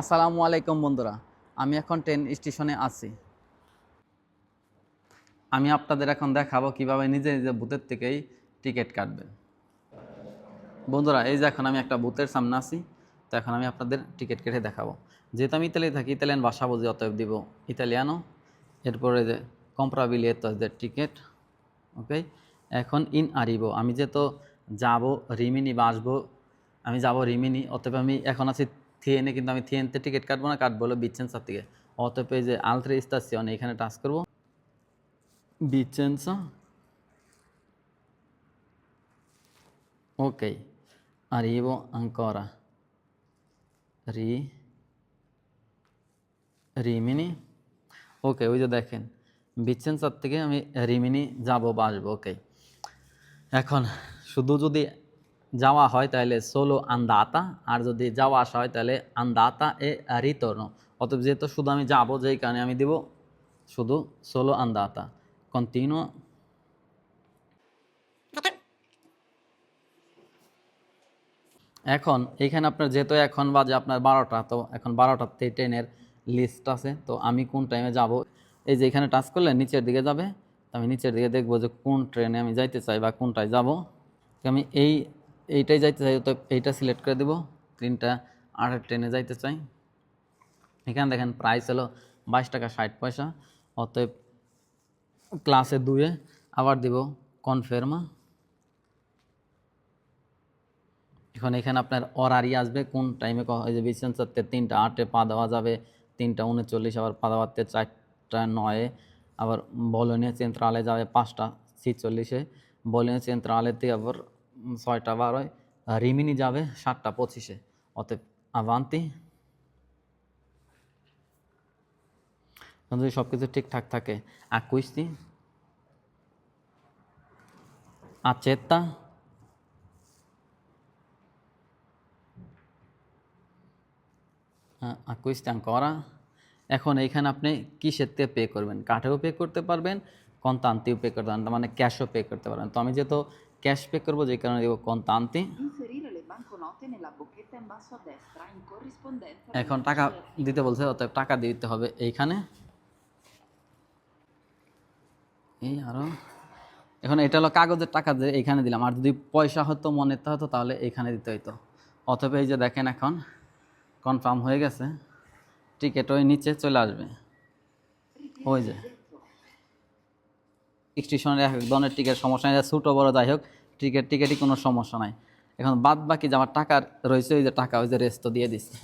আসসালামু আলাইকুম বন্ধুরা, আমি এখন ট্রেন স্টেশনে আছি। আমি আপনাদের এখন দেখাবো কীভাবে নিজে নিজে বুথের থেকেই টিকিট কাটবেন। বন্ধুরা, এই যে এখন আমি একটা বুথের সামনে আছি, তো এখন আমি আপনাদের টিকিট কেটে দেখাবো। যেহেতু আমি ইতালি থাকি, ইতালিয়ান ভাষা বুঝি, অতএব দিব ইতালিয়ানো। এরপরে যে কম্প্রাবিলিয়েতো যে টিকিট ওকে এখন ইন আরিবো আমি যেহেতু যাব রিমিনি বা আসব, আমি যাব রিমিনি, অতএব আমি এখন আছি থিয়েনে কিন্তু আমি থিয়েনতে টিকিট কাটবো না, কাটবো হলো বিচেন্সার থেকে। এই যে আলত্রে স্তাসিয়ন এখানে টাচ করব। বিচেন্সা ok arrivo ancora রি, রিমিনি। ওকে, ওই যে দেখেন বিচ্ছেনসার থেকে আমি রিমিনি যাব বা আসব, ওকে। এখন, শুধু যদি যাওয়া হয় তাহলে সোলো আন্দাতা, আর যদি যাওয়া আসা হয় তাহলে আন্দাতা এ রিতর্ন অতএব যেহেতু শুধু আমি যাব যেই কারণে আমি দিব, শুধু সোলো আন্দাতা। কন্টিনিউ এখন, এখানে আপনার যেহেতু এখন বাজে আপনার বারোটা, তো এখন বারোটাতে ট্রেনের লিস্ট আছে, তো আমি কোন টাইমে যাব? এই যে এখানে টাচ করলে নিচের দিকে যাবে আমি নিচের দিকে দেখব যে কোন ট্রেনে আমি যাইতে চাই বা কোনটায় যাব। আমি এই এইটাই যাইতে চাই তো এইটা সিলেক্ট করে দেবো। তিনটা আটের ট্রেনে যাইতে চাই। এখানে দেখেন প্রাইস হলো বাইশ টাকা ষাট পয়সা। অতএব ক্লাসে দুয়ে আবার দিব কনফার্মা এখন এখানে আপনার অরারি আসবে, কোন টাইমে এই যে বিশন সত্যে তিনটা আটে পা দেওয়া যাবে, তিনটা উনচল্লিশ, আবার পা দেওয়াতে চারটা নয়ে, আবার বলনীয় চেন্ত্রালে যাবে পাঁচটা ছিচল্লিশে। বলনীয় চেন্ত্রালেতে আবার ছয়টা বারোয় রিমিনি যাবে সাতটা পঁচিশে। অতএব আভান্তি। যদি সব কিছু ঠিকঠাক থাকে। আকুইস্তি আচেত্তা আকুইস্তি আঙ্করা এখন এইখানে আপনি কিসের থেকে পে করবেন? কাঠেও পে করতে পারবেন কন্তান্তিও পে করতে পারেন মানে ক্যাশও পে করতে পারবেন। তো আমি যেহেতু ক্যাশ পে করব যে কারণে দেবো কন্তান্তি এখন টাকা দিতে বলছে অতএব টাকা দিতে হবে এইখানে এই আরও এখন এটা হলো কাগজের টাকা দিয়ে এইখানে দিলাম আর যদি পয়সা হতো মনেতে হতো তাহলে এইখানে দিতে হইতো অথবা এই যে দেখেন এখন কনফার্ম হয়ে গেছে টিকিট ওই নিচে চলে আসবে ওই যে স্টেশনের এক ধরনের টিকিট সমস্যা নেই ছোটো বড় যাই হোক টিকিট টিকিটই কোনো সমস্যা নাই। এখন বাদ বাকি যে আমার টাকা রয়েছে, ওই যে টাকা, ওই যে রেস্ট দিয়ে দিচ্ছে।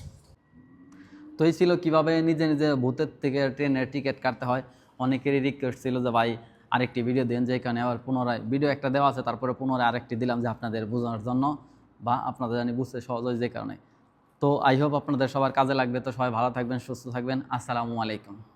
তো এই ছিল কীভাবে নিজে নিজে ভূতের থেকে ট্রেনের টিকিট কাটতে হয়। অনেকেরই রিকোয়েস্ট ছিল যে, ভাই, আরেকটি ভিডিও দেন যে কারণে আবার পুনরায় ভিডিও একটা দেওয়া আছে, তারপরে পুনরায় আরেকটি দিলাম যে আপনাদের বোঝানোর জন্য বা আপনাদের জানি বুঝতে সহজ হয় যে কারণে। তো আই হোপ আপনাদের সবার কাজে লাগবে। তো সবাই ভালো থাকবেন, সুস্থ থাকবেন। আসসালামু আলাইকুম।